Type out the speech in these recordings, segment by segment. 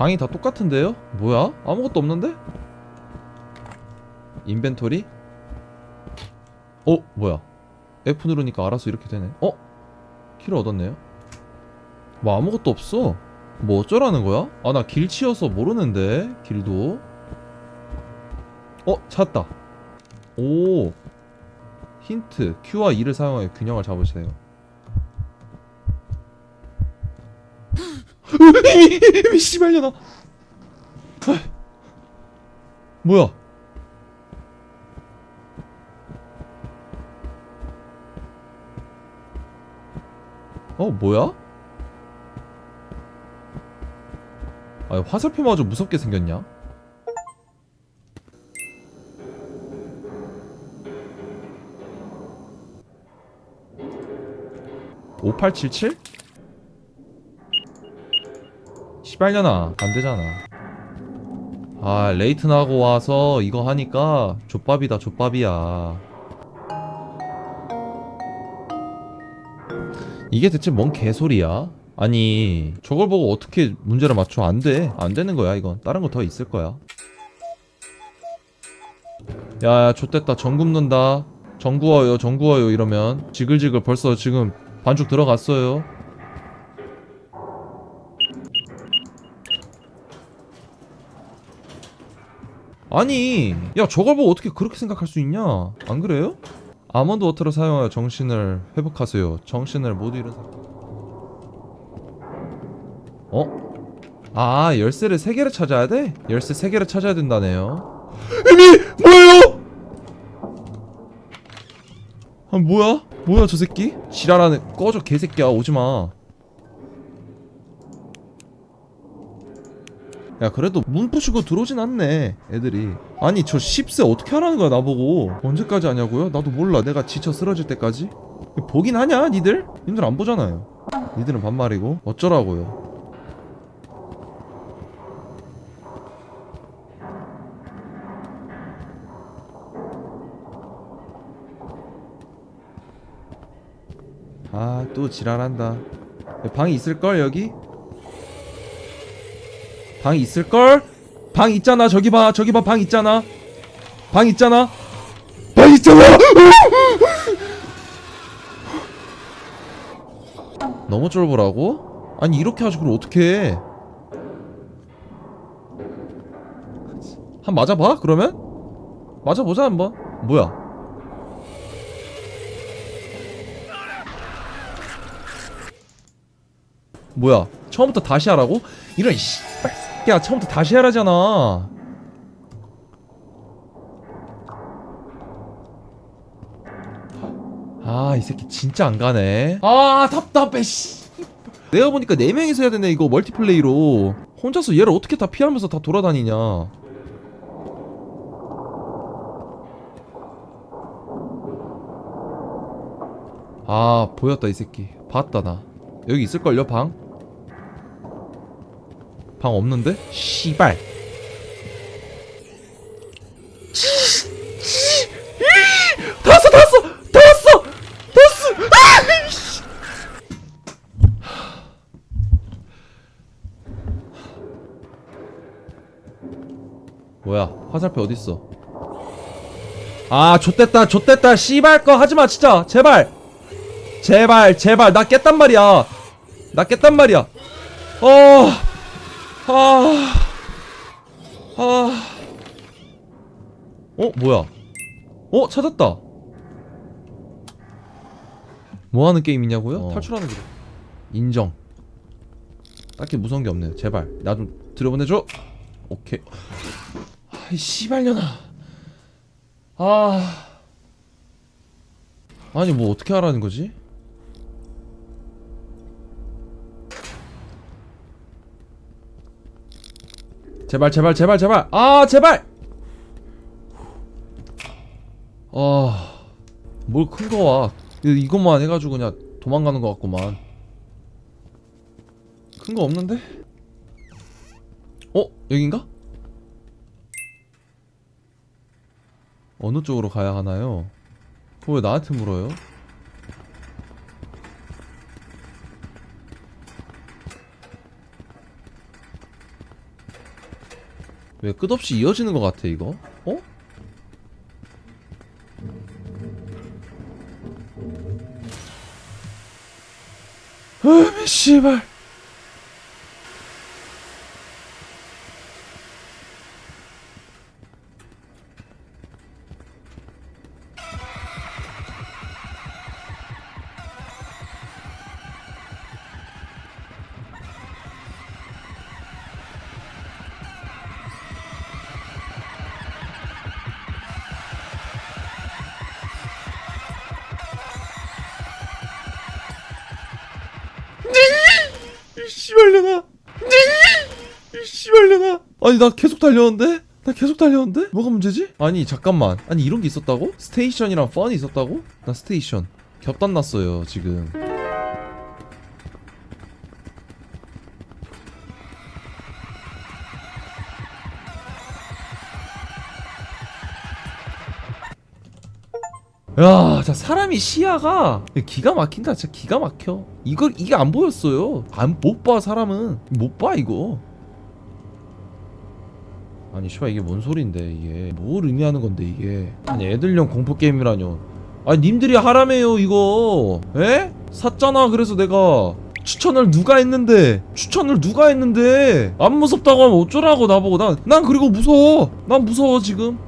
방이 다 똑같은데요? 뭐야? 아무것도 없는데? 인벤토리? 어? 뭐야? F 누르니까 알아서 이렇게 되네 어? 키를 얻었네요 뭐 아무것도 없어 뭐 어쩌라는 거야? 아 나 길 치여서 모르는데 길도 어? 찾았다 오 힌트 Q와 E를 사용하여 균형을 잡으세요 이미 씨발려나 뭐야 어 뭐야? 아 화살표마저 무섭게 생겼냐? (5877) 시발려나? 안되잖아. 아 레이튼 하고 와서 이거 하니까 족밥이다 족밥이야. 이게 대체 뭔 개소리야? 아니 저걸 보고 어떻게 문제를 맞춰? 안돼. 안되는 거야 이건. 다른 거 더 있을 거야. 야야 좆됐다. 정 굽는다. 정 구워요 정 구워요 이러면. 지글지글 벌써 지금 반죽 들어갔어요 아니 야 저걸 보고 어떻게 그렇게 생각할 수 있냐 안 그래요? 아몬드 워터를 사용하여 정신을 회복하세요 정신을 모두 잃은 사람 어? 아 열쇠를 3개를 찾아야 돼? 열쇠 3개를 찾아야 된다네요 이미 뭐예요? 아 뭐야? 뭐야 저 새끼? 지랄하는 꺼져 개새끼야 오지마 야 그래도 문 부시고 들어오진 않네 애들이. 아니 저 10세 어떻게 하라는 거야 나보고? 언제까지 하냐고요? 나도 몰라. 내가 지쳐 쓰러질 때까지. 보긴 하냐 니들? 님들 안 보잖아요. 니들은 반말이고. 어쩌라고요? 아 또 지랄한다. 방이 있을걸 여기? 방 있을걸? 방 있잖아. 저기 봐. 저기 봐. 방 있잖아. 방 있잖아. 방 있잖아! 너무 쫄보라고? 아니 이렇게 하지 그럼 어떡해? 한 맞아봐 그러면? 맞아보자 한번. 뭐야? 뭐야? 처음부터 다시 하라고? 이런 씨발 야 처음부터 다시 하라잖아. 아 이 새끼 진짜 안 가네. 아 답답해 씨. 내가 보니까 4명이서 해야 되네 이거 멀티플레이로. 혼자서 얘를 어떻게 다 피하면서 다 돌아다니냐. 아 보였다 이 새끼. 봤다 나. 여기 있을걸요 방? 방 없는데? 씨발. 다 왔어 다 왔어 다 왔어 다 왔어. 뭐야 화살표 어딨어? 아 좆됐다 좆됐다. 씨발 거 하지마 진짜. 제발. 제발 제발. 나 깼단 말이야. 나 깼단 말이야. 어 아, 아, 어, 뭐야? 어, 찾았다. 뭐 하는 게임이냐고요? 어. 탈출하는 거. 인정. 딱히 무서운 게 없네요. 제발. 나 좀 들여보내줘. 오케이. 아이, 씨발려나. 아. 아니, 뭐 어떻게 하라는 거지? 제발 제발 제발 제발. 아 제발! 아뭘 큰 거와. 이것만 해가지고 그냥 도망가는 것 같구만. 큰 거 없는데? 어? 여긴가? 어느 쪽으로 가야 하나요? 그거 왜 나한테 물어요 왜 끝없이 이어지는 것 같아 이거? 어? 아, 씨발. 씨발려나. 씨발려나. 아니 나 계속 달렸는데? 나 계속 달렸는데? 뭐가 문제지? 아니 잠깐만. 아니 이런 게 있었다고? 스테이션이랑 펀이 있었다고? 나 스테이션 겹단 났어요 지금. 야, 자 사람이 시야가 기가 막힌다. 진짜 기가 막혀. 이걸 이게 안 보였어요. 안 못 봐 사람은 못 봐 이거. 아니 씨발 이게 뭔 소린데 이게 뭘 의미하는 건데 이게 아니 애들용 공포 게임이라뇨. 아니 님들이 하라며요 이거. 에? 샀잖아. 그래서 내가 추천을 누가 했는데 추천을 누가 했는데 안 무섭다고 하면 어쩌라고 나보고 난 난 그리고 무서워. 난 무서워 지금.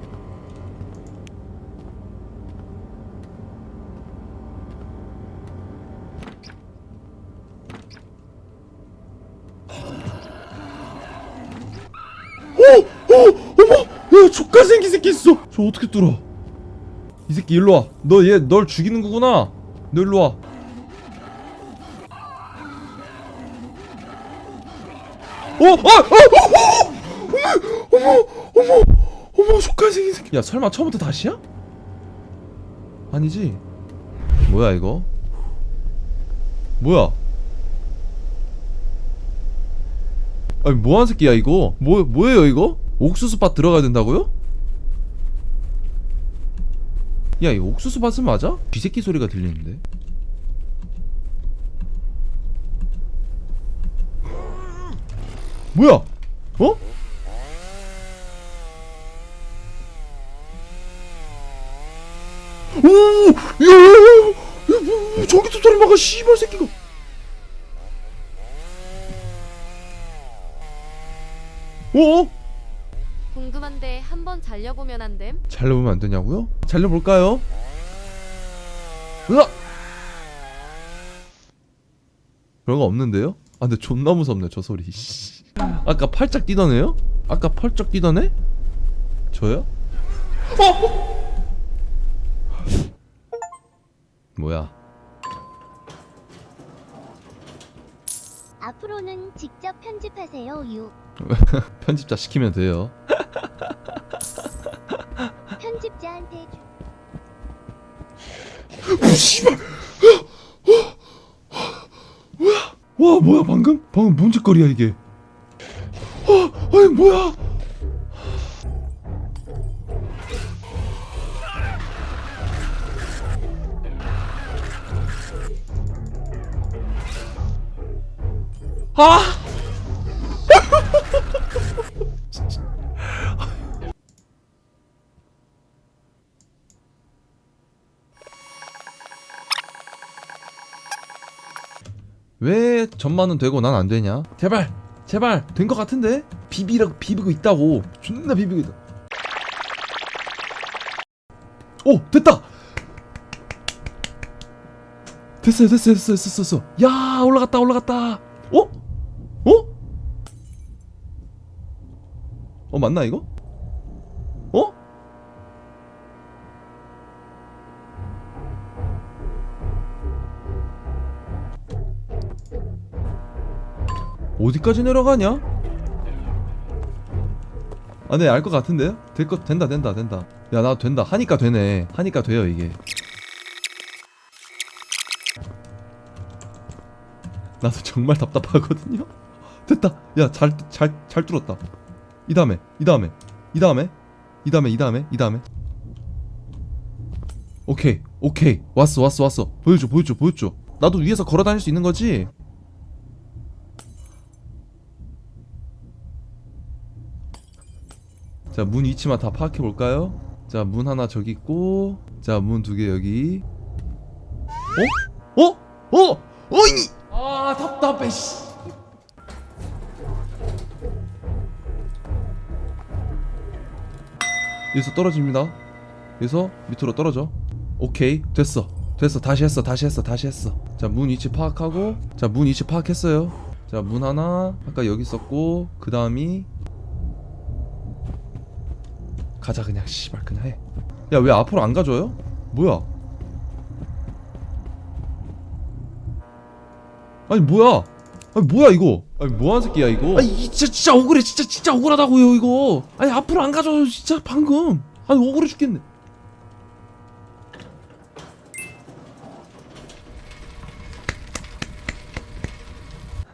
저 어떻게 뚫어? 이 새끼 일로 와. 너 얘 널 죽이는 거구나. 너 일로 와. 어, 아, 아, 어머, 어머, 어머, 어머, 족가 생긴 새끼. 야, 설마 처음부터 다시야? 아니지. 뭐야 이거? 뭐야? 아니 뭐하는 새끼야 이거? 뭐 뭐예요 이거? 옥수수밭 들어가야 된다고요? 야, 이 옥수수 밭은 맞아? 쥐새끼 소리가 들리는데. 뭐야? 어? 오! 야! 저기도 소리 막아 씨발 새끼가. 어? 궁금한데 한번 잘려보면 안 됨? 잘려보면 안 되냐고요? 잘려볼까요? 으아! 별거 없는데요? 아 근데 존나 무섭네 저 소리 씨. 아까 팔짝 뛰던 애요? 아까 펄쩍 뛰던 애? 저요? 어? 뭐야 앞으로는 직접 편집하세요. 유. 편집자 시키면 돼요 편집자한테 주... 오 씨발 와 뭐야 방금? 방금 뭔 짓거리야 이게 어 아니 뭐야 아 왜 전만은 되고 난 안 되냐? 제발, 제발 된 것 같은데 비비라 비비고 있다고 존나 비비고 있다. 오 됐다. 됐어요, 됐어요, 됐어요, 됐어, 됐어. 야 올라갔다, 올라갔다. 어? 어? 어 맞나 이거? 어디까지 내려가냐? 아, 네, 알 것 같은데요? 될 것, 된다, 된다, 된다. 야, 나 된다. 하니까 되네. 하니까 돼요, 이게. 나도 정말 답답하거든요? 됐다. 야, 잘, 잘, 잘 뚫었다. 이 다음에, 이 다음에, 이 다음에, 이 다음에, 이 다음에, 이 다음에. 오케이, 오케이. 왔어, 왔어, 왔어. 보여줘, 보여줘, 보여줘. 나도 위에서 걸어 다닐 수 있는 거지? 자 문 위치만 다 파악해 볼까요? 자 문 하나 저기 있고 자 문 두 개 여기. 어? 어? 어? 어이! 아 답답해 씨. 여기서 떨어집니다. 여기서 밑으로 떨어져. 오케이 됐어. 됐어. 다시 했어. 다시 했어. 다시 했어. 자 문 위치 파악하고. 자 문 위치 파악했어요. 자 문 하나 아까 여기 있었고 그 다음이 가자 그냥 씨발 그냥 해. 야 왜 앞으로 안 가줘요? 뭐야? 아니 뭐야? 아니 뭐야 이거? 아니 뭐하는 새끼야 이거? 아니 이 진짜 진짜 억울해. 진짜 진짜 억울하다고요 이거. 아니 앞으로 안 가줘요 진짜 방금. 아니 억울해 죽겠네.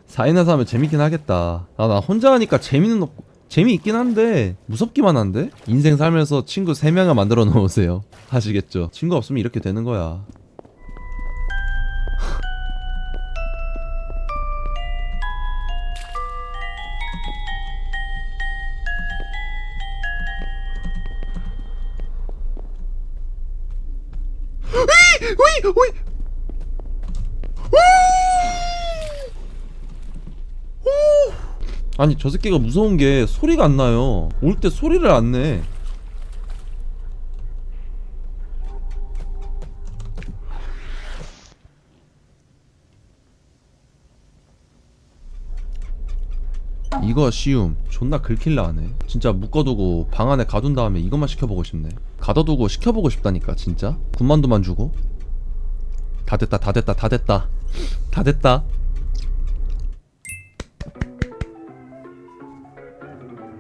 사인에서 하면 재밌긴 하겠다. 아, 나 혼자 하니까 재미는 없고, 재미있긴 한데, 무섭기만 한데? 인생 살면서 친구 3명을 만들어 놓으세요. 하시겠죠? 친구 없으면 이렇게 되는 거야. 아니 저 새끼가 무서운 게 소리가 안 나요. 올 때 소리를 안 내. 이거 쉬움 존나 긁힐라 하네. 진짜 묶어두고 방 안에 가둔 다음에 이것만 시켜보고 싶네. 가둬두고 시켜보고 싶다니까 진짜? 군만두만 주고? 다 됐다 다 됐다 다 됐다. 다 됐다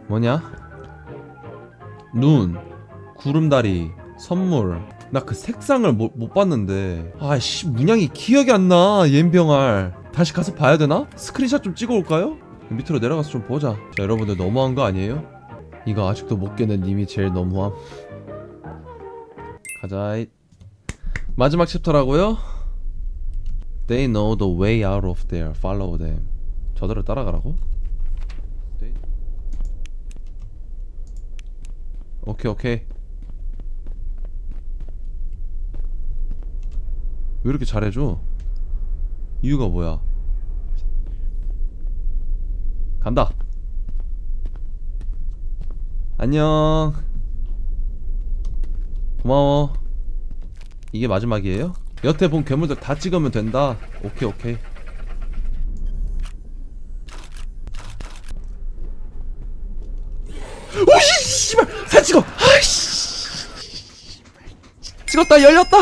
뭐냐? 눈, 구름다리, 선물. 나 그 색상을 못, 못 봤는데. 아씨, 문양이 기억이 안 나. 옌병알. 다시 가서 봐야 되나? 스크린샷 좀 찍어 올까요? 밑으로 내려가서 좀 보자. 자, 여러분들 너무한 거 아니에요? 이거 아직도 못 깨는 님이 제일 너무함. 가자. 마지막 챕터라고요? They know the way out of there. Follow them. 저들을 따라가라고? 오케이 오케이 왜 이렇게 잘해줘? 이유가 뭐야? 간다 안녕 고마워 이게 마지막이에요? 여태 본 괴물들 다 찍으면 된다 오케이 오케이 오이 씨발 사진 찍어 아이씨 찍었다 열렸다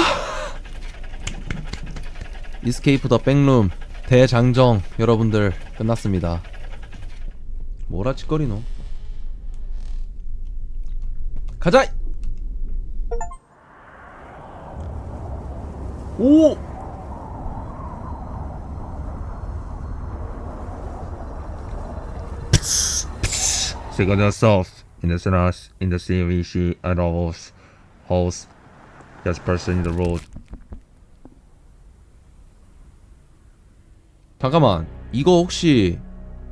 이스케이프 더 백룸 대장정 여러분들 끝났습니다 뭐라 짓거리노 가자 오 in the sinners, in the sea we see and almost just person in the road. 잠깐만 이거 혹시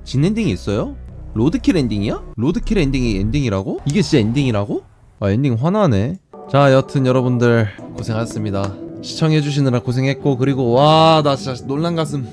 진 엔딩이 있어요? 로드킬 엔딩이야? 로드킬 엔딩이 엔딩이라고? 이게 진짜 엔딩이라고? 아 엔딩 화나네 자 여튼 여러분들 고생하셨습니다 시청해주시느라 고생했고 그리고 와 나 진짜 놀란 가슴